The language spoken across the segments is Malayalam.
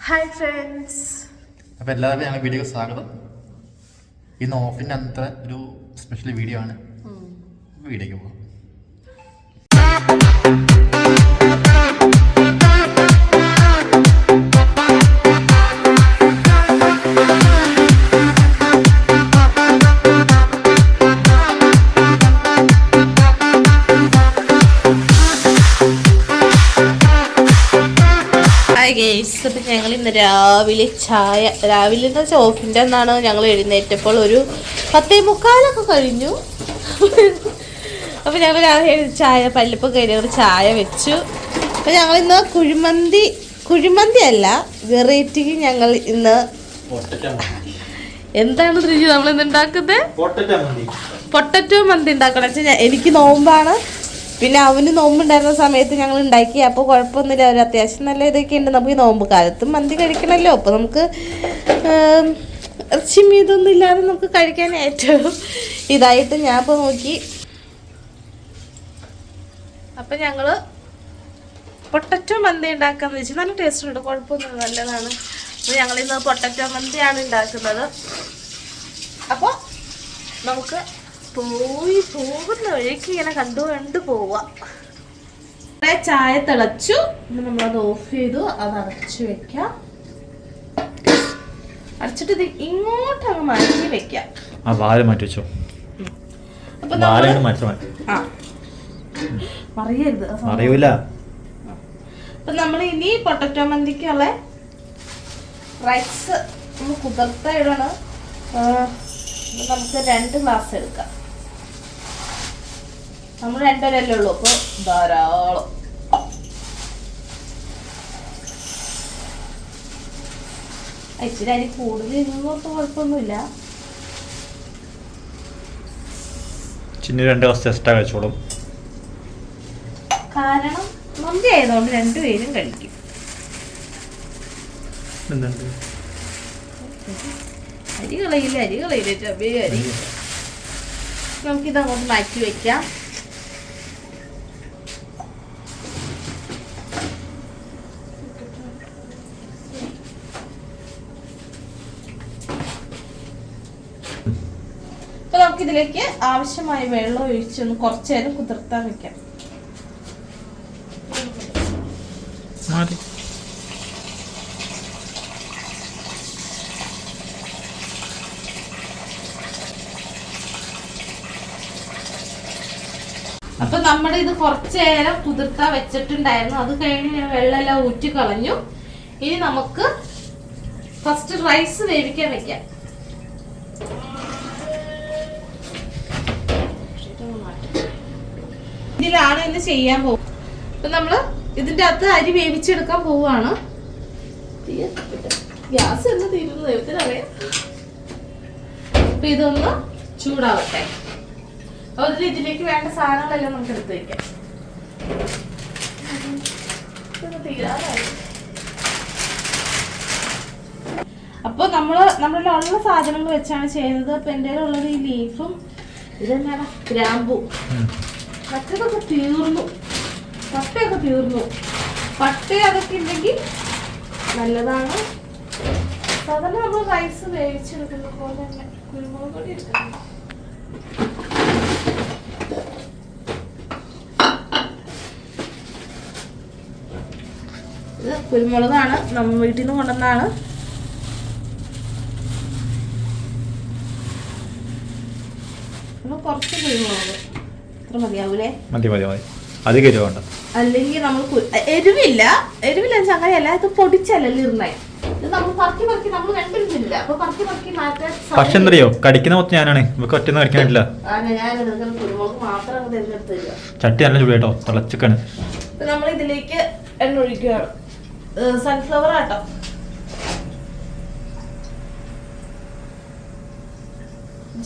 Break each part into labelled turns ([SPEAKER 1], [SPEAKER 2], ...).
[SPEAKER 1] ഹായ് ഫ്രണ്ട്സ്
[SPEAKER 2] അപ്പോൾ എല്ലാവരും ഞങ്ങൾ വീഡിയോ സ്വാഗതം ഇന്ന് ഓഫിന്റെ അത്ര ഒരു സ്പെഷ്യൽ വീഡിയോ ആണ്. വീഡിയോക്ക് പോകാം
[SPEAKER 1] ഹായ് ഗേസ് അപ്പം ഞങ്ങൾ ഇന്ന് രാവിലെ ചായ രാവിലെ എന്ന് വെച്ചാൽ ഓഫിന്റെ അന്നാണ് ഞങ്ങൾ എഴുന്നേറ്റപ്പോൾ ഒരു പത്തേ മുക്കാലൊക്കെ കഴിഞ്ഞു. അപ്പം ഞങ്ങൾ രാവിലെ ചായ പല്ലിപ്പം കഴിഞ്ഞ ഒരു ചായ വെച്ചു. അപ്പം ഞങ്ങൾ ഇന്ന് കുഴിമന്തി കുഴിമന്തി അല്ല വെറൈറ്റിക്ക് ഞങ്ങൾ ഇന്ന് എന്താണ് രുചി നമ്മൾ ഇന്ന് ഉണ്ടാക്കുന്നത്? പൊട്ടറ്റോ മന്തി. ഉണ്ടാക്കണം. വെച്ചാൽ എനിക്ക് നോമ്പാണ്. പിന്നെ അവന് നോമ്പുണ്ടായിരുന്ന സമയത്ത് ഞങ്ങൾ ഉണ്ടാക്കി. അപ്പോൾ കുഴപ്പമൊന്നുമില്ല ഒരു അത്യാവശ്യം നല്ല ഇതൊക്കെ ഉണ്ട്. നമുക്ക് ഈ നോമ്പ് കാലത്തും മന്തി കഴിക്കണമല്ലോ. അപ്പോൾ നമുക്ക് ഏം, ഇറച്ചി മീതൊന്നും ഇല്ലാതെ നമുക്ക് കഴിക്കാൻ ഏറ്റവും ഇതായിട്ട് ഞാൻ ഇപ്പോൾ നോക്കി. അപ്പം ഞങ്ങൾ പൊട്ടറ്റോ മന്തി ഉണ്ടാക്കാന്ന് വെച്ചാൽ നല്ല ടേസ്റ്റ് ഉണ്ട്. കുഴപ്പമൊന്നും നല്ലതാണ്. അപ്പോൾ ഞങ്ങളിന്ന് പൊട്ടറ്റോ മന്തിയാണ് ഉണ്ടാക്കുന്നത്. അപ്പോൾ നമുക്ക് പോയി പോകുന്ന വഴിക്ക് ഇങ്ങനെ കണ്ടു കണ്ടു പോവാം. ചായ തിളച്ചു. നമ്മൾ നമ്മളത് ഓഫ് ചെയ്തു അത് അടച്ചു വെക്കാം. അടച്ചിട്ട് ഇത് ഇങ്ങോട്ട് അങ്ങ് മാറ്റി വെക്കാം.
[SPEAKER 2] ആ വാൽ മാറ്റി വെച്ചോ.
[SPEAKER 1] അപ്പൊ.
[SPEAKER 2] അറിയൂല
[SPEAKER 1] നമ്മൾ ഇനി പൊട്ടറ്റോ മന്തിക്കുള്ള റൈസ് കുതിർത്ത ഇടണം. നമുക്ക് രണ്ട് ഗ്ലാസ് എടുക്കാം. നമ്മൾ രണ്ടരല്ലേ ഉള്ളൂ. അപ്പൊ ധാരാളം. ഇച്ചിരി അരി കൂടുതൽ ഇരുന്നോട്ട് കുഴപ്പമൊന്നുമില്ല.
[SPEAKER 2] ചിന്ന രണ്ട് ദിവസം എക്സ്ട്രാ കഴിച്ചോളും.
[SPEAKER 1] കാരണം മന്തി ആയതുകൊണ്ട് രണ്ടുപേരും കഴിക്കും. അരി കളയില്ല അരി കളയില്ല ചബി അരി. നമുക്കിത് അങ്ങോട്ട് മാറ്റി വെക്കാം. അപ്പൊ നമുക്കിതിലേക്ക് ആവശ്യമായ വെള്ളം ഒഴിച്ചൊന്ന് കുറച്ചു നേരം കുതിർത്താൻ വെക്കാം. അപ്പൊ നമ്മുടെ ഇത് കുറച്ചു നേരം കുതിർത്താ വെച്ചിട്ടുണ്ടായിരുന്നു. അത് കഴിഞ്ഞ് ഞാൻ വെള്ളമെല്ലാം ഊറ്റി കളഞ്ഞു ഇനി നമുക്ക് ഫസ്റ്റ് റൈസ് വേവിക്കാൻ വെക്കാം. ഇതിലാണ് ഇന്ന് ചെയ്യാൻ പോകും അപ്പൊ നമ്മൾ ഇതിന്റെ അകത്ത് അരി വേവിച്ചെടുക്കാൻ പോവാണ് ഗ്യാസ് എന്ന് തീരുന്നു ദൈവത്തിനറിയാം. അപ്പൊ ഇതൊന്ന് ചൂടാവട്ടെ. അതിൽ ഇതിലേക്ക് വേണ്ട സാധനങ്ങളെല്ലാം നമുക്ക് എടുത്ത് ഇതൊന്ന് തീരാറായി. അപ്പൊ നമ്മൾ നമ്മളുടെ ഉള്ള സാധനങ്ങൾ വെച്ചാണ് ചെയ്യുന്നത്. അപ്പൊ എന്റെ ഉള്ളത് ഈ ലീഫും ഇതെന്നാണ് ഗ്രാമ്പു. മറ്റതൊക്കെ തീർന്നു. പട്ടയൊക്കെ തീർന്നു. പട്ട അതൊക്കെ ഉണ്ടെങ്കിൽ നല്ലതാണ്. സാധാരണ നമ്മൾ റൈസ് വേവിച്ചെടുക്കുന്ന പോലെ തന്നെ കുരുമുളക് പൊടി എടുക്കണം. ഇത് കുരുമുളകാണ്. നമ്മ വീട്ടിൽ നിന്ന് കൊണ്ടുവന്നാണ് കുറച്ച് കുരുമുളക്. ഇത്ര മതിയാവൂലേ?
[SPEAKER 2] മതി മതി മതി. അധികം എരിവ് വേണ്ട.
[SPEAKER 1] അല്ലെങ്കിൽ നമ്മൾ എരിവില്ല. എരിവില്ല അങ്ങനെയല്ല ഇത് പൊടിച്ചല്ലല്ലോ ഇരുന്നേ നമ്മൾ പറക്കി പറക്കി നമ്മൾ കണ്ടിരുന്നില്ല അപ്പൊ പറക്കി പറക്കി മാറ്റാൻ
[SPEAKER 2] പക്ഷെ എന്തറിയോ? കടിക്കുന്ന മൊത്തം ഞാനാണ്. നമുക്ക് ഒറ്റന്ന് കടിക്കാൻ പറ്റില്ല. ചട്ടി നല്ല ചൂട് കേട്ടോ തിളച്ചിക്കാണ്
[SPEAKER 1] നമ്മൾ ഇതിലേക്ക് എണ്ണ ഒഴിക്കുകയാണ്. സൺഫ്ലവർ ആട്ടോ.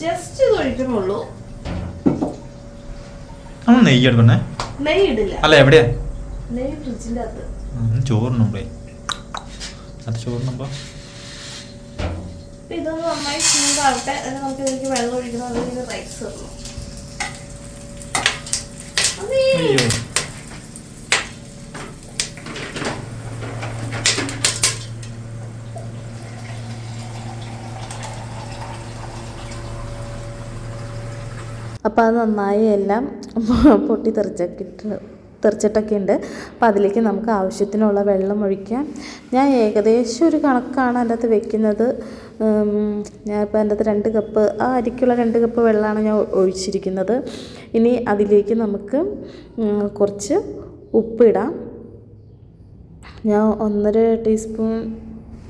[SPEAKER 1] ജസ്റ്റ് ഇത് ഒഴിക്കണുള്ളൂ.
[SPEAKER 2] നമ്മൾ നെയ്യ് എടുക്കണേ
[SPEAKER 1] നെയ്യ് ഇടില്ല
[SPEAKER 2] അല്ല എവിടെയാ?
[SPEAKER 1] നെയ്യ് ഫ്രിഡ്ജിന്റെ അകത്ത്
[SPEAKER 2] ചോറിനുമ്പേ. അത് ചോറിനുമ്പോ?
[SPEAKER 1] ഇതൊന്ന് നന്നായി ചൂടാവട്ടെ. എന്നിട്ട് നമുക്ക് ഇതിലേക്ക് വെള്ളം ഒഴിക്കണം. അതിലേക്ക് റൈസ് ഇടണം.
[SPEAKER 2] അയ്യോ.
[SPEAKER 1] അപ്പോൾ അത് നന്നായി എല്ലാം പൊട്ടി തെറിച്ചൊക്കെ തെറിച്ചിട്ടൊക്കെ ഉണ്ട്. അപ്പോൾ അതിലേക്ക് നമുക്ക് ആവശ്യത്തിനുള്ള വെള്ളം ഒഴിക്കാം. ഞാൻ ഏകദേശം ഒരു കണക്കാണ് അതിന്റെ അകത്ത് വെക്കുന്നത്. ഇപ്പോൾ അതിന്റെ അകത്ത് രണ്ട് കപ്പ് ആ അരിക്കുള്ള രണ്ട് കപ്പ് വെള്ളമാണ് ഞാൻ ഒഴിച്ചിരിക്കുന്നത്. ഇനി അതിലേക്ക് നമുക്ക് കുറച്ച് ഉപ്പിടാം. ഞാൻ ഒന്നര ടീസ്പൂൺ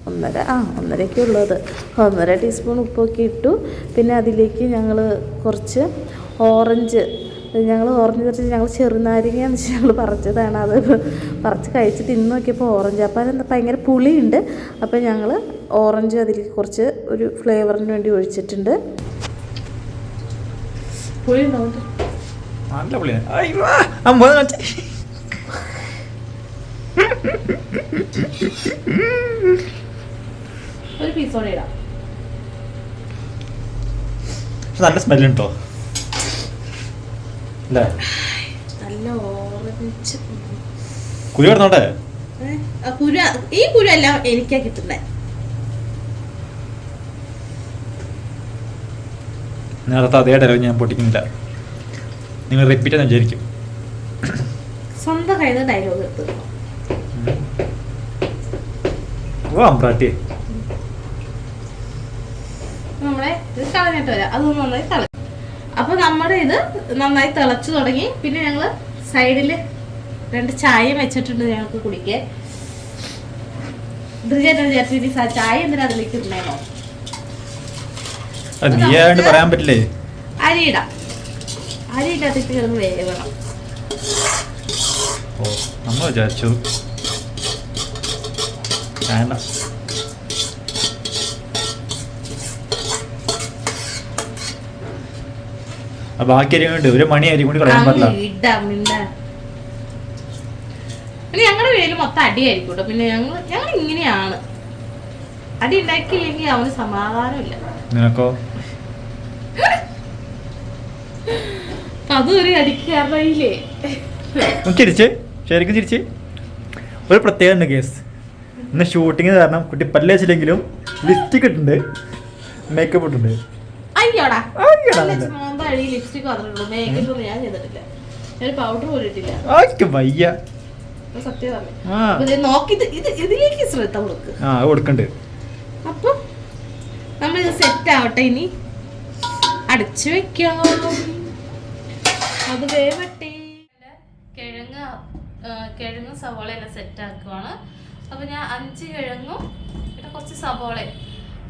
[SPEAKER 1] ഒന്നര ആ ഒന്നരയ്ക്കുള്ളത് ഒന്നര ടീസ്പൂൺ ഉപ്പൊക്കെ ഇട്ടു. പിന്നെ അതിലേക്ക് ഞങ്ങൾ കുറച്ച് ഓറഞ്ച്. ഞങ്ങൾ ഓറഞ്ച് പറിച്ച് ഞങ്ങൾ ചെറുനാരങ്ങ എന്ന് വെച്ചാൽ ഞങ്ങൾ പറിച്ചതാണ്. അത് പറിച്ച് കഴിച്ച് തിന്ന് നോക്കിയപ്പോൾ ഓറഞ്ച്. അപ്പോൾ അതെന്താ ഭയങ്കര പുളിയുണ്ട്. അപ്പോൾ ഞങ്ങൾ ഓറഞ്ച് അതിലേക്ക് കുറച്ച് ഒരു ഫ്ലേവറിന് വേണ്ടി ഒഴിച്ചിട്ടുണ്ട്. പുളി
[SPEAKER 2] നല്ല
[SPEAKER 1] ഒരു പീസോടെ ഇടാം.
[SPEAKER 2] നല്ല സ്മെല്ലുണ്ടോ
[SPEAKER 1] നല്ല ഓറഞ്ച്.
[SPEAKER 2] കുരു കിടന്നോട്ടെ?
[SPEAKER 1] കുരു ഈ കുരു എല്ലാം എനിക്കാ കിട്ടുന്നേ.
[SPEAKER 2] നേരത്തെ അതേ ഡയലോഗ് ഞാൻ പൊട്ടിക്കുന്നില്ല. നിങ്ങൾ റിപ്പീറ്റ് എന്ന് വിചാരിക്കും.
[SPEAKER 1] സ്വന്തം കയ്യിൽ നിന്ന് ഡയലോഗ് എടുത്തു.
[SPEAKER 2] ഓ അമ്പ്രാട്ടി.
[SPEAKER 1] നമ്മളെ ഇത് കളഞ്ഞിട്ട് വരാം. അതൊന്നും നന്നായി തിള അപ്പൊ നമ്മുടെ ഇത് നന്നായി തിളച്ചു തുടങ്ങി. പിന്നെ ഞങ്ങൾ സൈഡിൽ രണ്ട് ചായ വെച്ചിട്ടുണ്ട് ഞങ്ങൾക്ക് കുടിക്കാൻ. ധൃജേട്ടൻ വിചാരിച്ചു ഇനി ചായ എന്തിനാ അതിലേക്ക് ഇടണേന്നോ?
[SPEAKER 2] അത് നീ ആയതുകൊണ്ട് പറയാൻ പറ്റില്ലേ?
[SPEAKER 1] അതിട്ട് കിടന്ന് വേവണം.
[SPEAKER 2] നമ്മൾ വിചാരിച്ചു. വേണ്ട. ബാക്കി അരി കൊണ്ട് ഒരു മണി അരി കൊണ്ട് കളയാൻ
[SPEAKER 1] പറ്റില്ല. പിന്നെ ഞങ്ങളുടെ വീട്ടിൽ മൊത്തം അടിയായിരിക്കും കേട്ടോ പിന്നെ ഞങ്ങൾ ഞങ്ങൾ ഇങ്ങനെയാണ്. അടി ഉണ്ടാക്കിയില്ലെങ്കിൽ അവന് സമാധാനമില്ല.
[SPEAKER 2] നിനക്കോ?
[SPEAKER 1] അതൊരു അടിക്കാറില്ലേ
[SPEAKER 2] ഒന്ന് ചിരിച്ച് ശരിക്കും ചിരിച്ച്. ഒരു പ്രത്യേകത ഉണ്ട് കേസ് ഇന്ന് ഷൂട്ടിങ് കാരണം കുട്ടി പല്ല് വെച്ചില്ലെങ്കിലും ലിപ്സ്റ്റിക് ഇട്ടുണ്ട് മേക്കപ്പ് ഇട്ടുണ്ട്
[SPEAKER 1] അയ്യോടാ.
[SPEAKER 2] അയ്യോടാ.
[SPEAKER 1] അഴി ലിപ്സ്റ്റിക് മേക്കപ്പ് ഒന്നും ഞാൻ ചെയ്തിട്ടില്ല. ഞാൻ പൗഡർ പോലും ഇട്ടില്ല.
[SPEAKER 2] ആയിക്ക് വയ്യ.
[SPEAKER 1] അത് സത്യം പറഞ്ഞു
[SPEAKER 2] ആ.
[SPEAKER 1] നോക്കി ഇത് ഇത് ഇതിലേക്ക് ശ്രദ്ധ കൊടുക്കുക
[SPEAKER 2] ആ അത് കൊടുക്കണ്ട്.
[SPEAKER 1] അപ്പൊ നമ്മളിത് സെറ്റ് ആവട്ടെ ഇനി. അടച്ചു വെക്കാം അത് വേവട്ടെ. കിഴങ്ങ് കിഴങ്ങ് സവോള എല്ലാം സെറ്റ് ആക്കുവാണ്. അപ്പൊ ഞാൻ അഞ്ച് കിഴങ്ങും പിന്നെ കുറച്ച് സവോളയും.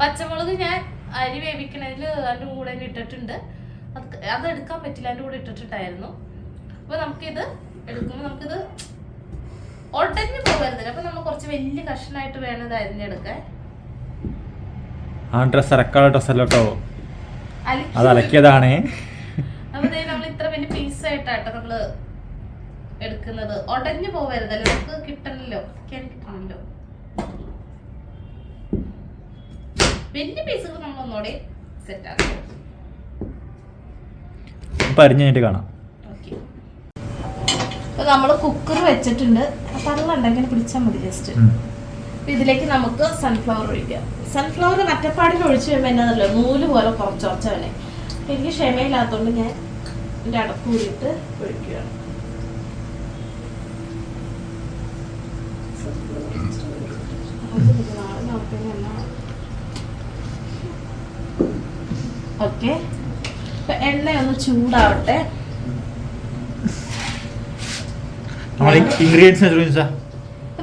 [SPEAKER 1] പച്ചമുളക് ഞാൻ അരി വേവിക്കണതിൽ അതിന്റെ കൂടെ ഇട്ടിട്ടുണ്ട്. അത് അത് എടുക്കാൻ പറ്റില്ല അതിന്റെ കൂടെ ഇട്ടിട്ടുണ്ടായിരുന്നു അപ്പൊ നമുക്കിത് എടുക്കുമ്പോൾ നമുക്കിത് ഉടഞ്ഞു പോകരുതില്ല അപ്പൊ നമ്മൾ കുറച്ച് വലിയ കഷ്ണമായിട്ട് വേണം ഇത് അരിഞ്ഞെടുക്കാൻ
[SPEAKER 2] ആ ഡ്രസ്സ് അലക്കാനുള്ള ഡ്രസ്സല്ല കേട്ടോ അത് അലക്കിയതാണേ.
[SPEAKER 1] അപ്പൊ ദേ നമ്മൾ ഇത്ര വലിയ പീസായിട്ടാട്ടോ നമ്മൾ എടുക്കുന്നത്. ഉടഞ്ഞു പോവരുതല്ലോ. നമുക്ക് കിട്ടണല്ലോ. കിട്ടണല്ലോ. വലിയ പീസുകൾ നമ്മൾ ഒന്നുകൂടെ സെറ്റ് ആക്കും.
[SPEAKER 2] ഇപ്പം അരിഞ്ഞ് കഴിഞ്ഞിട്ട് കാണാം.
[SPEAKER 1] അപ്പോൾ അപ്പൊ നമ്മൾ കുക്കർ വെച്ചിട്ടുണ്ട്. അപ്പൊ അതുണ്ടെങ്കിൽ പിടിച്ചാൽ മതി ജസ്റ്റ്. ഇതിലേക്ക് നമുക്ക് സൺഫ്ലവർ ഒഴിക്കാം. സൺഫ്ലവർ മറ്റപ്പാടിൽ ഒഴിച്ചു കഴിയുമ്പോൾ എന്നതല്ലോ നൂൽ പോലെ കുറച്ച് കുറച്ച് വേണേ എനിക്ക് ക്ഷമയില്ലാത്തതുകൊണ്ട് ഞാൻ എന്റെ അടപ്പ് കൂടിയിട്ട് ഒഴിക്കുകയാണ്. ഓക്കെ. എണ്ണ ഒന്ന് ചൂടാവട്ടെ.
[SPEAKER 2] ഇൻഗ്രീഡിയൻസ്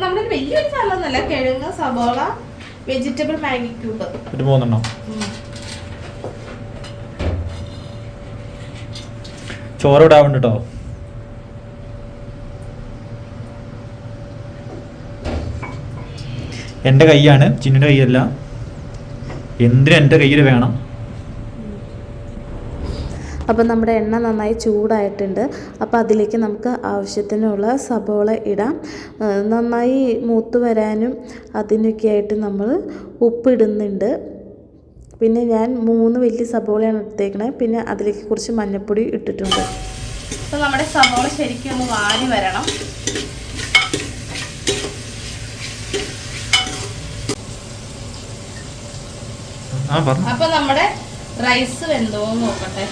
[SPEAKER 1] നമ്മുടെ വലിയൊരു സാധനമൊന്നുമല്ല കിഴങ്ങ് സബോള വെജിറ്റബിൾ മാഗി ക്യൂബ്.
[SPEAKER 2] ഒരു മൂന്നെണ്ണം. ചോറ് ഇടാവുണ്ട് കേട്ടോ എന്റെ കൈയാണ് ചിന്നിന്റെ കൈയല്ല. എന്തിനും എന്റെ കയ്യിൽ വേണം?
[SPEAKER 1] അപ്പോൾ നമ്മുടെ എണ്ണ നന്നായി ചൂടായിട്ടുണ്ട്. അപ്പോൾ അതിലേക്ക് നമുക്ക് ആവശ്യത്തിനുള്ള സബോള ഇടാം. നന്നായി മൂത്ത് വരാനും അതിനൊക്കെ ആയിട്ട് നമ്മൾ ഉപ്പിടുന്നുണ്ട്. പിന്നെ ഞാൻ മൂന്ന് വലിയ സബോളയാണ് എടുത്തേക്കണേ. പിന്നെ അതിലേക്ക് കുറച്ച് മഞ്ഞൾപ്പൊടി ഇട്ടിട്ടുണ്ട്. അപ്പോൾ നമ്മുടെ സബോള ശരിക്കും ഒന്ന് വാരി വരണം. അപ്പോൾ നമ്മുടെ റൈസ് വെന്തോന്ന് നോക്കട്ടെ.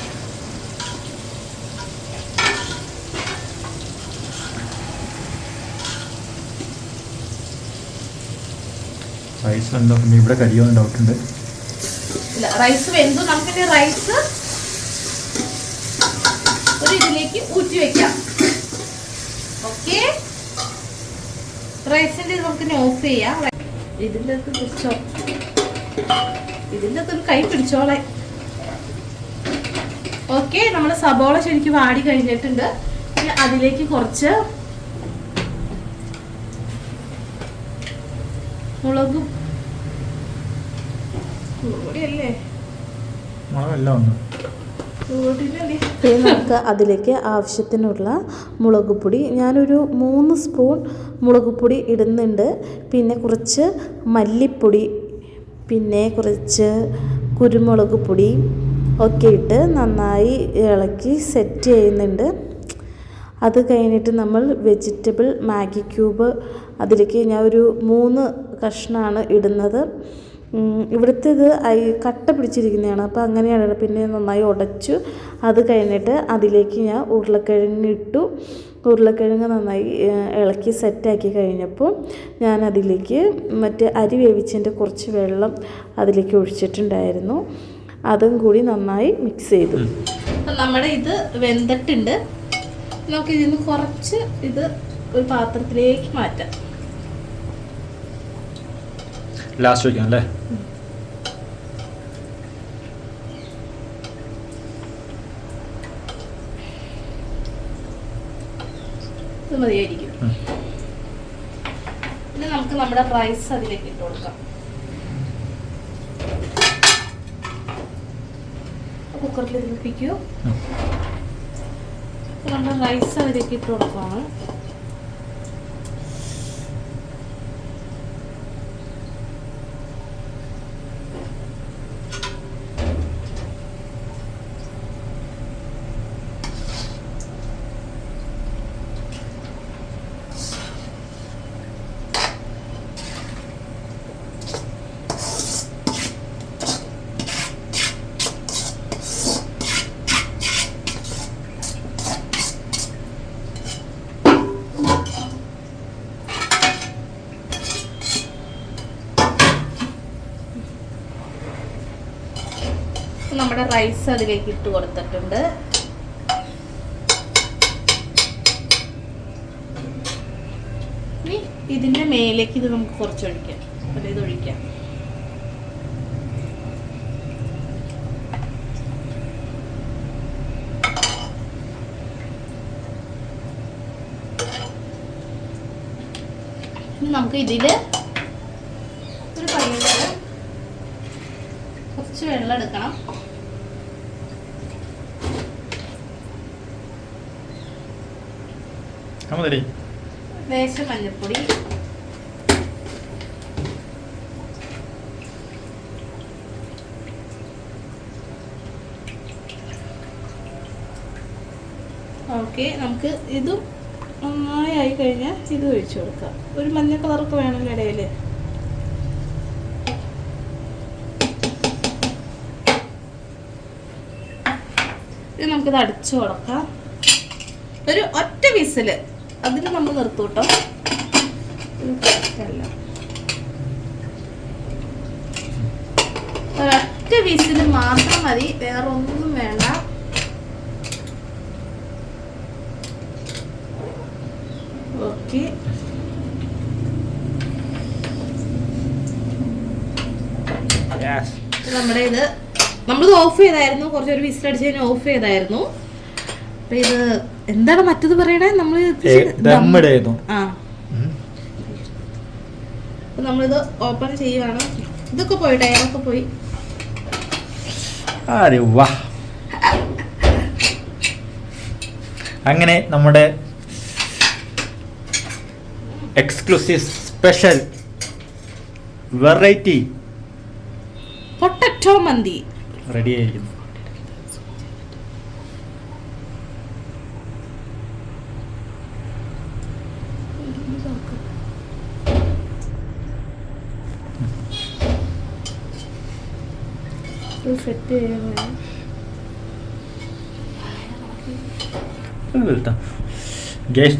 [SPEAKER 2] റൈസ് പിന്നെ ഇവിടെ കരിയോന്ന് ഡൗട്ട് ഉണ്ട്
[SPEAKER 1] റൈസ് വെന്തു. നമുക്കിനി റൈസ് ഒരു ഇതിലേക്ക് ഊറ്റി വെക്കാം. ഓക്കെ റൈസിന്റെ ഇത് നമുക്ക് ഓഫ് ചെയ്യാം. ഇതിന്റെ അകത്ത് പിടിച്ചോ ഇതിന്റെ അകത്ത് ഒരു കൈ പിടിച്ചോളെ ഓക്കെ നമ്മുടെ സബോള ശരിക്കും വാടി കഴിഞ്ഞിട്ടുണ്ട്. ഇനി അതിലേക്ക് കുറച്ച് മുളകും കൂടിയല്ലേ
[SPEAKER 2] മുളകെല്ലാം ഉണ്ട്?
[SPEAKER 1] കൂടിയില്ലേ
[SPEAKER 3] ഇനി നമുക്ക് അതിലേക്ക് ആവശ്യത്തിനുള്ള മുളക് പൊടി. ഞാനൊരു മൂന്ന് സ്പൂൺ മുളക് പൊടി ഇടുന്നുണ്ട്. പിന്നെ കുറച്ച് മല്ലിപ്പൊടി പിന്നെ കുറച്ച് കുരുമുളക് പൊടി ഒക്കെ ഇട്ട് നന്നായി ഇളക്കി സെറ്റ് ചെയ്യുന്നുണ്ട്. അത് കഴിഞ്ഞിട്ട് നമ്മൾ വെജിറ്റബിൾ മാഗി ക്യൂബ് അതിലേക്ക് ഞാൻ ഒരു മൂന്ന് കഷ്ണമാണ് ഇടുന്നത്. ഉം, ഇവിടുത്തേത് ഐ കട്ട പിടിച്ചിരിക്കുന്നതാണ്. അപ്പോൾ അങ്ങനെയാണ് പിന്നെ നന്നായി ഉടച്ചു. അത് കഴിഞ്ഞിട്ട് അതിലേക്ക് ഞാൻ ഉരുളക്കിഴങ്ങ് ഇട്ടു. ഉരുളക്കിഴങ്ങ് നന്നായി ഇളക്കി സെറ്റാക്കി കഴിഞ്ഞപ്പോൾ ഞാൻ അതിലേക്ക് മറ്റേ അരി വേവിച്ചതിന്റെ കുറച്ച് വെള്ളം അതിലേക്ക് ഒഴിച്ചിട്ടുണ്ടായിരുന്നു. അതും കൂടി നന്നായി മിക്സ് ചെയ്തു.
[SPEAKER 1] നമ്മുടെ ഇത് വെന്തിട്ടുണ്ട്. നമുക്ക് ഇതിൽ നിന്ന് കുറച്ച് ഇത് ഒരു പാത്രത്തിലേക്ക് മാറ്റാം.
[SPEAKER 2] ലാസ്റ്റ് വയ്ക്കാം അല്ലേ?
[SPEAKER 1] മതിയായിരിക്കും. ഇനി നമുക്ക് നമ്മുടെ റൈസ് അതിലേക്ക് ഇട്ട് കൊടുക്കാം. കുക്കറിൽ
[SPEAKER 2] ഉം.
[SPEAKER 1] നമ്മുടെ റൈസ് അതിലേക്ക് ഇട്ട് കൊടുക്കുകയാണ് നമ്മുടെ റൈസ് അതിലേക്ക് ഇട്ട് കൊടുത്തിട്ടുണ്ട്. ഇതിന്റെ മേലേക്ക് ഇത് നമുക്ക് കുറച്ചൊഴിക്കാം അല്ല ഇത് ഒഴിക്കാം. നമുക്ക് ഇതിൽ ഒരു പയ്യന് കുറച്ച് വെള്ളം എടുക്കണം. ലേശം മഞ്ഞൾപ്പൊടി. ഓക്കെ നമുക്ക് ഇതും നന്നായി ആയി കഴിഞ്ഞാൽ ഇത് ഒഴിച്ചു കൊടുക്കാം. ഒരു മഞ്ഞ കളറൊക്കെ വേണമല്ലോ ഇടയിൽ ഇത് നമുക്കിത് അടിച്ചു കൊടുക്കാം ഒരു ഒറ്റ വിസിൽ അതിന് നമ്മൾ നിർത്തൂട്ടോ കേട്ടോ. ഒരൊറ്റ വിസിൽ മാത്രം മതി. വേറെ ഒന്നും വേണ്ട. ഓക്കെ. നമ്മുടെ ഇത് നമ്മളിത് ഓഫ് ചെയ്തായിരുന്നു. കുറച്ചൊരു വിസിലടിച്ച് കഴിഞ്ഞാൽ ഓഫ് ചെയ്തായിരുന്നു. അപ്പൊ ഇത് എന്താണ് മറ്റത് പറയണേ?
[SPEAKER 2] നമ്മൾ
[SPEAKER 1] ആ. നമ്മളിത് ഓപ്പൺ ചെയ്യുവാണ്. ഇതൊക്കെ പോയി ടയറൊക്കെ പോയി.
[SPEAKER 2] അങ്ങനെ നമ്മുടെ എക്സ്ക്ലൂസീവ് സ്പെഷ്യൽ വെറൈറ്റി
[SPEAKER 1] പൊട്ടറ്റോ മന്തി.
[SPEAKER 2] റെഡി ആയിരിക്കുന്നു
[SPEAKER 1] സെറ്റ് ചെയ്യാൻ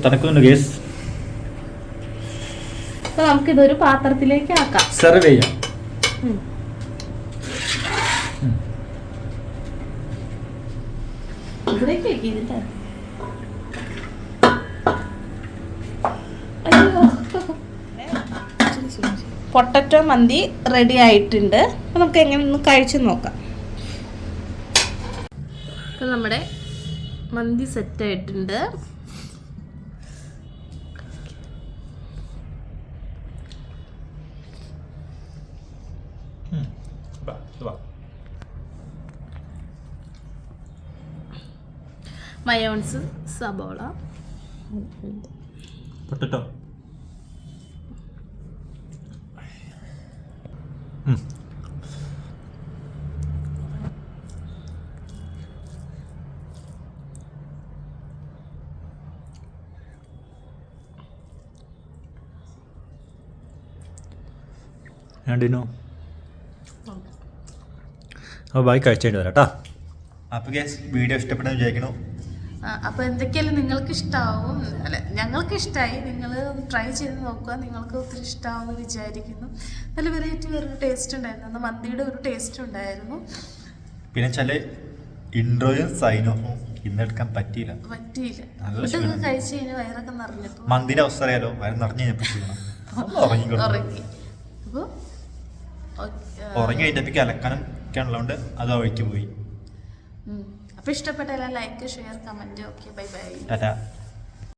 [SPEAKER 2] തണുക്കുന്നുണ്ട് ഗേസ്
[SPEAKER 3] നമുക്ക് ഇതൊരു പാത്രത്തിലേക്ക് ആക്കാം.
[SPEAKER 2] സെർവ് ചെയ്യാം.
[SPEAKER 3] പൊട്ടറ്റോ മന്തി റെഡി ആയിട്ടുണ്ട്. നമുക്ക് എങ്ങനെ ഒന്ന് കഴിച്ചു നോക്കാം. അപ്പം നമ്മുടെ മന്തി സെറ്റ് ആയിട്ടുണ്ട്. മയോൺസ് സബോള.
[SPEAKER 2] പൊട്ടറ്റോ രണ്ടിനോ അപ്പോൾ ബാക്കി കഴിച്ചേണ്ടി വരാം കേട്ടോ അപ്പോൾ ഗ്യാസ് വീഡിയോ ഇഷ്ടപ്പെടുന്ന വിചാരിക്കണു
[SPEAKER 3] അപ്പോൾ എന്തൊക്കെയാലും നിങ്ങൾക്ക് ഇഷ്ടമാവും അല്ല ഞങ്ങൾക്ക് ഇഷ്ടമായി നിങ്ങൾ ട്രൈ ചെയ്ത് നോക്കുക. നിങ്ങൾക്ക് ഒത്തിരി ഇഷ്ടമാവുമെന്ന് വിചാരിക്കുന്നു. നല്ല വെറൈറ്റി വേറൊരു ടേസ്റ്റ് ഉണ്ടായിരുന്നു. അന്ന് മന്തിയുടെ ഒരു ടേസ്റ്റ് ഉണ്ടായിരുന്നു.
[SPEAKER 2] പിന്നെ ചില ഇൻട്രോയും സൈനോഫും ഇന്നെടുക്കാൻ പറ്റിയില്ല.
[SPEAKER 3] പറ്റിയില്ല. ഇതൊക്കെ. കഴിച്ച് കഴിഞ്ഞ് വയറൊക്കെ നിറഞ്ഞപ്പോൾ
[SPEAKER 2] മന്തിന്റെ അവസ്ഥ അറിയാലോ? വയറ് നിറഞ്ഞു കഴിഞ്ഞപ്പോൾ
[SPEAKER 3] ഉറങ്ങി അപ്പോൾ
[SPEAKER 2] ഉറങ്ങി. കഴിഞ്ഞപ്പോൾ അലക്കാനും ഒക്കെ ഉള്ളതുകൊണ്ട് അത് വഴിക്ക് പോയി.
[SPEAKER 3] അപ്പോൾ ഇഷ്ടപ്പെട്ട like share comment okay bye bye